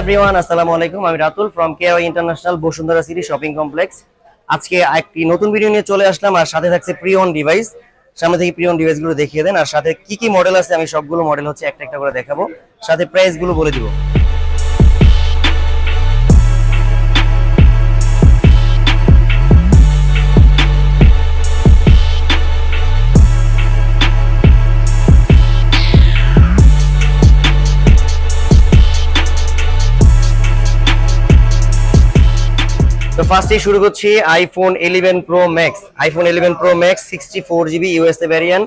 Everyone আসসালামু আলাইকুম। আমি Ratul from Care International Bashundhara City shopping complex আজকে একটি নতুন ভিডিও নিয়ে চলে আসলাম আর সাথে থাকছে প্রিয়ন ডিভাইস সামনে থেকে প্রিয়ন ডিভাইসগুলো দেখিয়ে দেন আর সাথে কি কি মডেল আছে আমি সবগুলো মডেল হচ্ছে একটা একটা করে দেখাবো। সাথে প্রাইসগুলো বলে দিব। তো ফার্স্টে শুরু করছি iPhone eleven pro max iPhone eleven pro max sixty four GB USA variant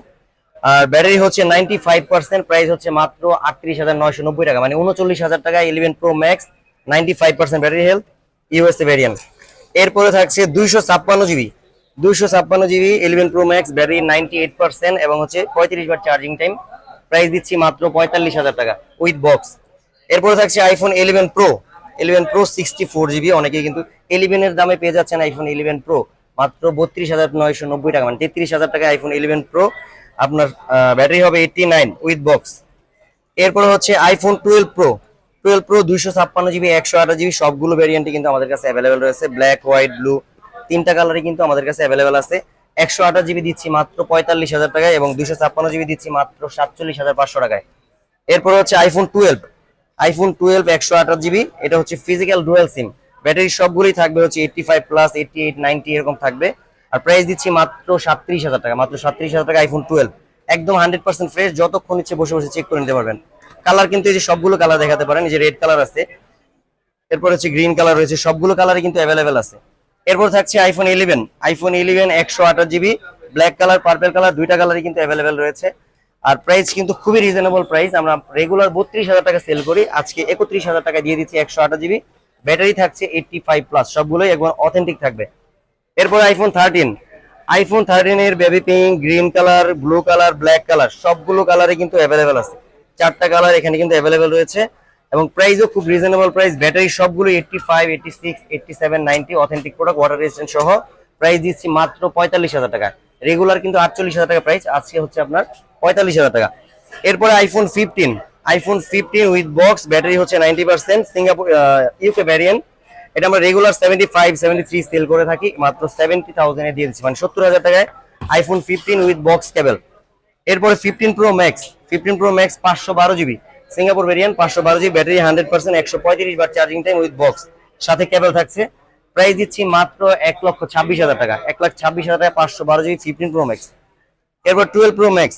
আর ব্যাটারি হচ্ছে নাইনটি ফাইভ পার্সেন্ট প্রাইস হচ্ছে মাত্র আটত্রিশ হাজার নয়শো নব্বই টাকা। মানে উনচল্লিশ হাজার টাকা eleven pro max ninety five percent battery health USA variant এরপরে থাকছে দুইশো ছাপ্পান্ন জিবি দুইশো ছাপ্পান্ন GB eleven pro max battery ninety eight percent এবং হচ্ছে পঁয়ত্রিশ বার চার্জিং টাইম প্রাইস দিচ্ছি মাত্র পঁয়তাল্লিশ হাজার টাকা উইথ বক্স এরপরে থাকছে iPhone eleven pro eleven pro sixty four GB অনেকে কিন্তু ইলেভেন এর দামে পেয়ে যাচ্ছেন আইফোন ইলেভেন প্রো মাত্র বত্রিশ হাজার নয়শো নব্বই টাকা মানে তেত্রিশ হাজার টাকা আইফোন ইলেভেন প্রো আপনার ব্যাটারি হবে এইটটি নাইন উইথ বক্স এরপরে হচ্ছে iPhone twelve pro twelve pro দুইশো ছাপ্পান্ন জিবি একশো আঠাশ জিবি সবগুলো ভ্যারিয়েন্টই কিন্তু আমাদের কাছে অ্যাভেলেবেল রয়েছে। ব্ল্যাক হোয়াইট ব্লু তিনটা কালারই কিন্তু আমাদের কাছে অ্যাভেলেবেল আছে। একশো আঠাশ জিবি দিচ্ছি মাত্র পঁয়তাল্লিশ হাজার টাকায় এবং দুইশো ছাপ্পান্ন জিবি দিচ্ছি মাত্র সাতচল্লিশ হাজার পাঁচশো টাকায়। এরপরে হচ্ছে আইফোন টুয়েলভ আইফোন টুয়েলভ একশো আঠাশ জিবি এটা হচ্ছে ফিজিক্যাল ডুয়েল সিম ব্যাটারি সবগুলোই থাকবে হচ্ছে eighty five plus eighty eight ninety এরকম থাকবে। আর প্রাইস দিচ্ছি মাত্র সাতত্রিশ হাজার টাকা, মাত্র সাতত্রিশ হাজার টাকা আইফোন টুয়েলভ একদম হান্ড্রেড পার্সেন্ট ফ্রেশ যতক্ষণ ইচ্ছে বসে বসে চেক করে নিতে পারবেন। কালার কিন্তু এই যে সবগুলো কালার দেখাতে পারেন, এই যে রেড কালার আছে। এরপর হচ্ছে গ্রিন কালার রয়েছে, সবগুলো কালারই কিন্তু অ্যাভেলেবেল আছে। এরপর থাকছে আইফোন ইলেভেন আইফোন ইলেভেন একশো আঠাশ GB black colour purple colour দুইটা কালারই কিন্তু অ্যাভেলেবেল রয়েছে। আর প্রাইস কিন্তু খুবই রিজনেবল প্রাইস আমরা রেগুলার বত্রিশ হাজার টাকা সেল করি। আজকে একত্রিশ হাজার টাকা দিয়ে দিচ্ছি একশো আঠাশ জিবি ব্যাটারি থাকছে এইটটি ফাইভ প্লাস সবগুলোই একবার অথেন্টিক থাকবে। এরপর আইফোন থার্টিন আইফোন থার্টিন এর baby pink green colour blue colour black colour সবগুলো কালারে কিন্তু অ্যাভেলেবেল আছে। চারটা কালার এখানে কিন্তু অ্যাভেলেবেল রয়েছে। এবং প্রাইসও খুব রিজনেবল প্রাইস ব্যাটারি সবগুলো eighty five eighty six eighty seven ninety authentic product water resistant সহ। প্রাইস দিচ্ছি মাত্র পঁয়তাল্লিশ হাজার টাকা। রেগুলার কিন্তু আটচল্লিশ হাজার টাকা প্রাইস আজকে হচ্ছে আপনার পঁয়তাল্লিশ হাজার টাকা। এরপরে iPhone fifteen iPhone fifteen with box battery হচ্ছে ninety percent Singapore UK variant এটা আমরা regular seventy five seventy three sale করে থাকি, মাত্র সেভেন্টি থাউজেন্ডে দিয়ে দিচ্ছি মানে সত্তর হাজার টাকায় iPhone fifteen with box cable এরপরে fifteen pro max fifteen pro max পাঁচশো বারো জিবি। সিঙ্গাপুর ভেরিয়েন্ট পাঁচশো বারো জিবি ব্যাটারি হান্ড্রেড পার্সেন্ট একশো পঁয়ত্রিশ বার চার্জিং টাইম উইথ বক্স সাথে কেবল থাকছে। প্রাইস দিচ্ছি মাত্র এক লক্ষ ছাব্বিশ হাজার টাকা। এক লাখ ছাব্বিশ হাজার টাকা পাঁচশো বারো জিবি ফিফটিন প্রো ম্যাক্স এরপর twelve pro max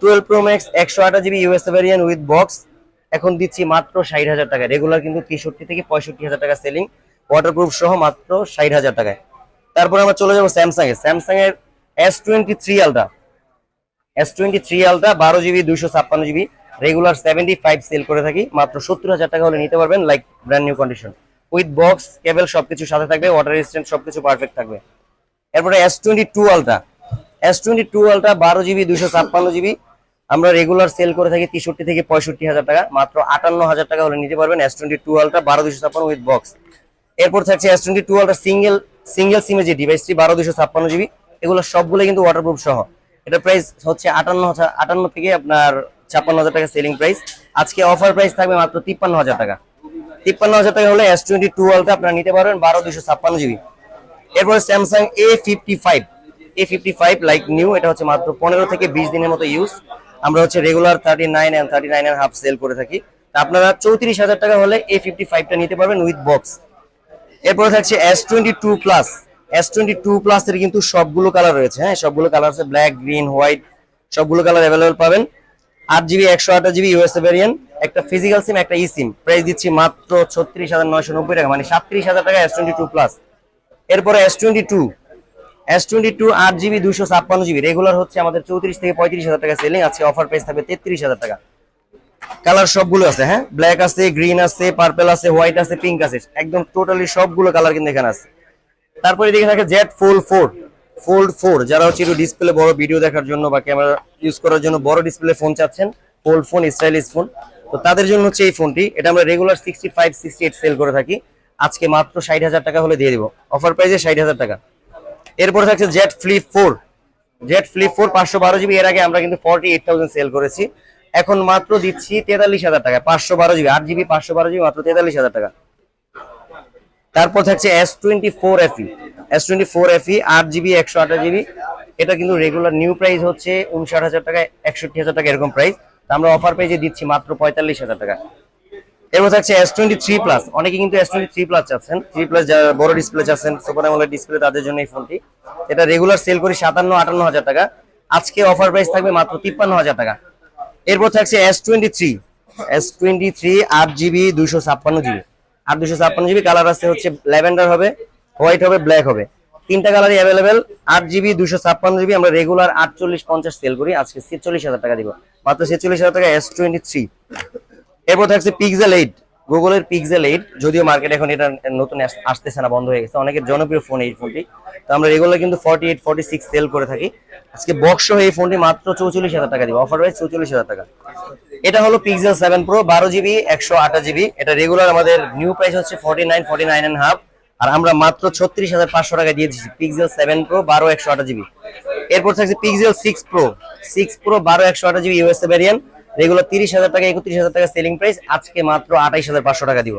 twelve pro max একশো আঠাশ GB USA variant with box এখন দিচ্ছি মাত্র ষাট হাজার টাকা রেগুলার কিন্তু তেষট্টি থেকে পঁয়ষট্টি হাজার টাকা সেলিং ওয়াটারপ্রুফ সহ মাত্র ষাট হাজার টাকায়। তারপরে আমরা চলে যাব স্যামসাং এর স্যামসাং এর S twenty three ultra S twenty three ultra বারো জিবি, দুইশো ছাপ্পান্ন GB. Regular seventy five sale করে থাকি। মাত্র সত্তর হাজার টাকা হলে নিতে পারবেন like brand new condition with box cable সবকিছু সাথে থাকবে ওয়াটার রেজিস্ট্যান্ট সবকিছু পারফেক্ট থাকবে। এরপরে S twenty two ultra S twenty two ultra বারো জিবি, দুইশো ছাপ্পান্ন জিবি। আমরা রেগুলার সেল করে থাকি তেষট্টি থেকে পঁয়ষট্টি হাজার টাকা। মাত্র আটান্ন হাজার টাকা হলে নিতে পারবেন এস টোয়েন্টি টু আলট্রা বারো দুইশো ছাপ্পান্ন উইথ বক্স এরপর থাকছে S twenty two ultra single single সিমে যে ডিভাইসটি বারো দুশো ছাপ্পান্ন জিবি। এগুলো সবগুলো কিন্তু ওয়াটারপ্রুফ সহ। এটা প্রাইস হচ্ছে আটান্ন আটান্ন থেকে আপনার ছাপ্পান্ন হাজার টাকা সেলিং প্রাইস আজকে অফার প্রাইস থাকবে মাত্র তিপ্পান্ন হাজার টাকা। তিপ্পান্ন হাজার টাকা হলে এস টোয়েন্টি টু আলট্রা আপনারা নিতে পারবেন বারো দুইশো ছাপ্পান্ন জিবি। এরপর Samsung A fifty five A fifty five like new এটা হচ্ছে মাত্র পনেরো থেকে বিশ দিনের মতো ইউজ আমরা হচ্ছে regular thirty nine thirty nine half sale করে থাকি। আপনারা চৌত্রিশ হাজার টাকা হলে এ ফিফটি ফাইভটা নিতে পারবেন উইথ বক্স এরপরে থাকছে S twenty two plus S twenty two plus এর কিন্তু সবগুলো কালার রয়েছে হ্যাঁ? সবগুলো কালার আছে ব্ল্যাক গ্রিন হোয়াইট সবগুলো কালার অ্যাভেলেবেল পাবেন। আট জিবি একশো আঠাশ জিবি ইউএসএ ভ্যারিয়েন্ট একটা ফিজিক্যাল সিম একটা ই সিম প্রাইস দিচ্ছি মাত্র ছত্রিশ হাজার নয়শো নব্বই টাকা মানে সাতত্রিশ হাজার টাকা এস টোয়েন্টি টু প্লাস এরপরে S twenty two S twenty two আট জিবি দুশো ছাপ্পান্ন জিবি রেগুলার হচ্ছে আমাদের চৌত্রিশ থেকে পঁয়ত্রিশ হাজার টাকা সেলিং আছে অফার প্রাইস থাকবে তেত্রিশ হাজার টাকা। কালার সবগুলো আছে হ্যাঁ? ব্ল্যাক আছে গ্রিন আছে পার্পেল আছে হোয়াইট আছে পিঙ্ক আছে, একদম টোটালি সবগুলো কালার কিন্তু এখানে আছে। তারপরে এদিকে থাকে Z fold four fold four যারা হচ্ছে একটু ডিসপ্লে বড় ভিডিও দেখার জন্য বা ক্যামেরা ইউজ করার জন্য বড় ডিসপ্লে ফোন চাচ্ছেন ফোল্ড ফোন স্টাইলিশ ফোন তো তাদের জন্য হচ্ছে এই ফোনটি এটা আমরা regular sixty five sixty eight sale করে থাকি। আজকে মাত্র ষাট হাজার টাকা হলে দিয়ে দিব। অফার প্রাইসে ষাট হাজার টাকা। এরপরে থাকছে Z flip four Z flip four পাঁচশো বারো জিবি, এর আগে আমরা কিন্তু ফর্টি এইট থাউজেন্ড সেল করেছি। এখন মাত্র দিচ্ছি তেতাল্লিশ হাজার টাকা, পাঁচশো বারো জিবি, আট জিবি, পাঁচশো বারো জিবি, মাত্র তেতাল্লিশ হাজার টাকা। তারপর থাকছে S twenty four FE S twenty four FE আট জিবি, একশো আঠাশ জিবি। এটা কিন্তু রেগুলার নিউ প্রাইস হচ্ছে উনষাট হাজার টাকা একষট্টি হাজার টাকা এরকম প্রাইস আমরা অফার পেজে দিচ্ছি মাত্র পঁয়তাল্লিশ হাজার টাকা। এরপর থাকছে এস টোয়েন্টি থ্রি প্লাস অনেকে কিন্তু এস টোয়েন্টি থ্রি প্লাস চাচ্ছেন। থ্রি প্লাস যারা বড় ডিসপ্লে চাচ্ছেন সুপার অ্যামোলেড ডিসপ্লে তাদের জন্য এই ফোনটি। এটা রেগুলার সেল করি সাতান্ন, আটান্ন হাজার টাকা। আজকে অফার প্রাইস থাকবে মাত্র তিপ্পান্ন হাজার টাকা। এরপর থাকছে S twenty three S twenty three আট জিবি, দুইশো ছাপ্পান্ন জিবি। আর দুশো ছাপ্পান্ন জিবি কালার আছে হচ্ছে ল্যাভেন্ডার হবে, হোয়াইট হবে, ব্ল্যাক হবে। তিনটা কালারই অ্যাভেলেবেল আট জিবি দুশো ছাপ্পান্ন জিবি। আমরা রেগুলার আটচল্লিশ পঞ্চাশ সেল করি। আজকে ছেচল্লিশ হাজার টাকা দিব। মাত্র ছেচল্লিশ হাজার টাকা এস টোয়েন্টি থ্রি এরপর থাকছে পিক্সেল এইট গুগলের পিক্সেল এইট যদিও মার্কেট এখন এটা নতুন আসতেছে না, বন্ধ হয়ে গেছে। অনেকের জনপ্রিয় ফোন এই ফোনটি তো আমরা রেগুলার কিন্তু forty eight forty six sale করে থাকি। আজকে বক্স হয়ে এই ফোনটি মাত্র চৌচল্লিশ হাজার টাকা দিব। অফার প্রাইস চৌচল্লিশ হাজার টাকা। এটা হলো পিক্সেল সেভেন প্রো বারো জিবি একশো আঠাশ জিবি এটা রেগুলার আমাদের নিউ প্রাইস হচ্ছে forty nine forty nine and half আর আমরা মাত্র ছত্রিশ হাজার পাঁচশো টাকা দিয়ে দিচ্ছি সেভেন প্রো বারো, একশো আঠাশ জিবি এরপর থাকছে Pixel six pro six pro বারো, একশো আঠাশ জিবি ইউএসএ ভ্যারিয়েন্ট রেগুলার তিরিশ হাজার টাকা, একত্রিশ হাজার টাকা সেলিং প্রাইস আজকে মাত্র আঠাইশ হাজার পাঁচশো টাকা দিব।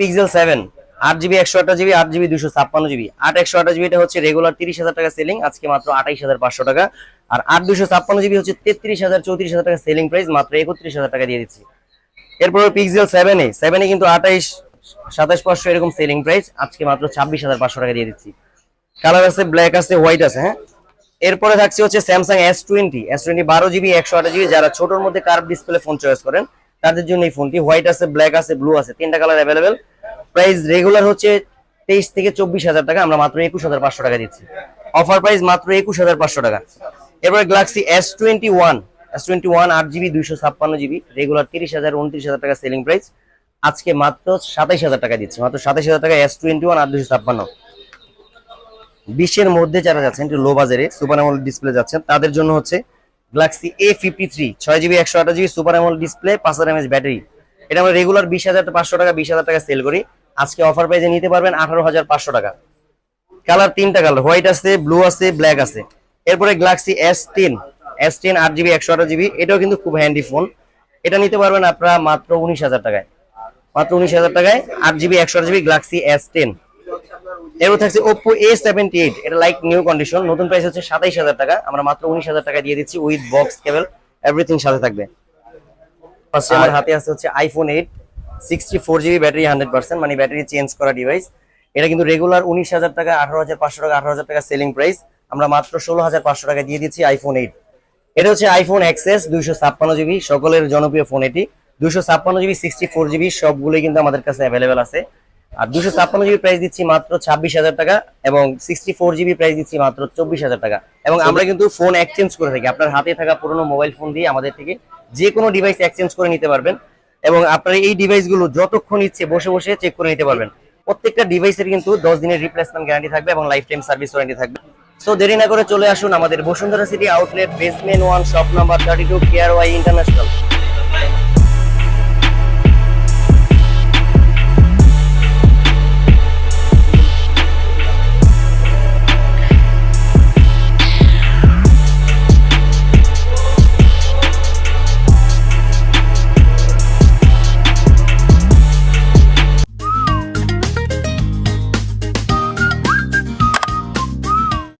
পিক্সেল সেভেন আট জিবি একশো আঠাশ জিবি আট জিবি দুশো ছাপ্পান্ন জিবি আট, একশো আঠাশ জিবি এটা হচ্ছে রেগুলার তিরিশ হাজার টাকা সেলিং আজকে মাত্র আঠাইশ হাজার পাঁচশো টাকা। আর আট দুশো ছাপ্পান্ন জিবি হচ্ছে তেত্রিশ হাজার, চৌত্রিশ হাজার টাকা সেলিং প্রাইস মাত্র একত্রিশ হাজার টাকা দিয়ে দিচ্ছি। এরপর Pixel seven A seven A কিন্তু আঠাইশ সাতাশ পাঁচশো এরকম সেলিং প্রাইস আজকে মাত্র ছাব্বিশ হাজার পাঁচশো টাকা দিয়ে দিচ্ছি। কালার আছে ব্ল্যাক আছে হোয়াইট আছে হ্যাঁ? এরপরে থাকছে হচ্ছে Samsung S twenty S twenty বারো জিবি একশো আঠাশ জিবি যারা ছোটোর মধ্যে কার্ভ ডিসপ্লে ফোন চয়েস করেন, তাদের জন্য এই ফোনটি হোয়াইট আছে ব্ল্যাক আছে ব্লু আছে, তিনটা কালার অ্যাভেলেবেল প্রাইস রেগুলার হচ্ছে তেইশ থেকে চব্বিশ হাজার টাকা, আমরা মাত্র একুশ হাজার পাঁচশো টাকা দিচ্ছি। অফার প্রাইস মাত্র একুশ হাজার পাঁচশো টাকা। এরপরে Galaxy S twenty one S twenty one আট জিবি দুইশো ছাপ্পান্ন জিবি রেগুলার তিরিশ হাজার, উনত্রিশ হাজার টাকা সেলিং প্রাইস আজকে মাত্র সাতাইশ হাজার টাকা দিচ্ছি, মাত্র সাতাইশ হাজার টাকা এস টোয়েন্টি ওয়ান আট দুশো ছাপ্পান্ন। বিশের মধ্যে যারা যাচ্ছেন, একটু লো বাজারে সুপার অ্যামোল ডিসপ্লে যাচ্ছেন, তাদের জন্য হচ্ছে গ্যালাক্সি এ ফিফটি থ্রি ছয় জিবি একশো আঠাশ জিবি সুপার অ্যামোল ডিসপ্লে পাঁচ হাজার এমএচ ব্যাটারি এটা আমরা রেগুলার বিশ হাজার পাঁচশো টাকা, বিশ হাজার টাকা সেল করি। আজকে অফার প্রাইসে নিতে পারবেন আঠারো হাজার পাঁচশো টাকা। কালার তিনটা কালার হোয়াইট আছে ব্লু আছে ব্ল্যাক আছে। এরপরে Galaxy S ten S ten আট জিবি একশো আঠাশ জিবি এটাও কিন্তু খুব হ্যান্ডি ফোন এটা নিতে পারবেন আপনারা মাত্র উনিশ হাজার টাকায়। মাত্র উনিশ হাজার টাকায় আট জিবি একশো আট জিবি গ্যালাক্সি এস টেন এরপর থাকছে ওপো এ সেভেন্টি এইট এটা লাইক নিউ কন্ডিশন নতুন প্রাইস হচ্ছে সাতাইশ হাজার টাকা আমরা মাত্র উনিশ হাজার টাকা দিয়ে দিচ্ছি উইথ বক্স কেবল এভরিথিং সাথে থাকবে। ফার্স্টে আমার হাতে আছে হচ্ছে iPhone eight sixty four GB battery hundred percent মানে ব্যাটারি চেঞ্জ করা ডিভাইস এটা কিন্তু রেগুলার উনিশ হাজার টাকা আঠারো হাজার পাঁচশো টাকা আঠারো হাজার টাকা সেলিং প্রাইস আমরা মাত্র ষোলো হাজার পাঁচশো টাকা দিয়ে দিচ্ছি আইফোন এইট এটা হচ্ছে আইফোন এক্সএস দুইশো ছাপ্পান্ন জিবি সকলের জনপ্রিয় ফোন এটি। দুইশো ছাপ্পান্ন জিবি সিক্সটি ফোর জিবি সবগুলোই কিন্তু আমাদের কাছে অ্যাভেলেবেল আছে। আর দুশো ছাপ্পান্ন জিবি প্রাইস দিচ্ছি মাত্র ছাব্বিশ হাজার টাকা এবং সিক্সটি ফোর জিবি প্রাইস দিচ্ছি মাত্র চব্বিশ হাজার টাকা। এবং আমরা কিন্তু ফোন এক্সচেঞ্জ করে থাকি। আপনার হাতে থাকা পুরোনো মোবাইল ফোন দিয়ে আমাদের থেকে যে কোনো ডিভাইস এক্সচেঞ্জ করে নিতে পারবেন। এবং আপনার এই ডিভাইসগুলো যতক্ষণ ইচ্ছে বসে বসে চেক করে নিতে পারবেন। প্রত্যেকটা ডিভাইসের কিন্তু দশ দিনের রিপ্লেসমেন্ট গ্যারান্টি থাকবে এবং লাইফ টাইম সার্ভিস ওয়ারেন্টি থাকবে। সো দেরি না করে চলে আসুন আমাদের Bashundhara City outlet basement one shop number thirty two care Y international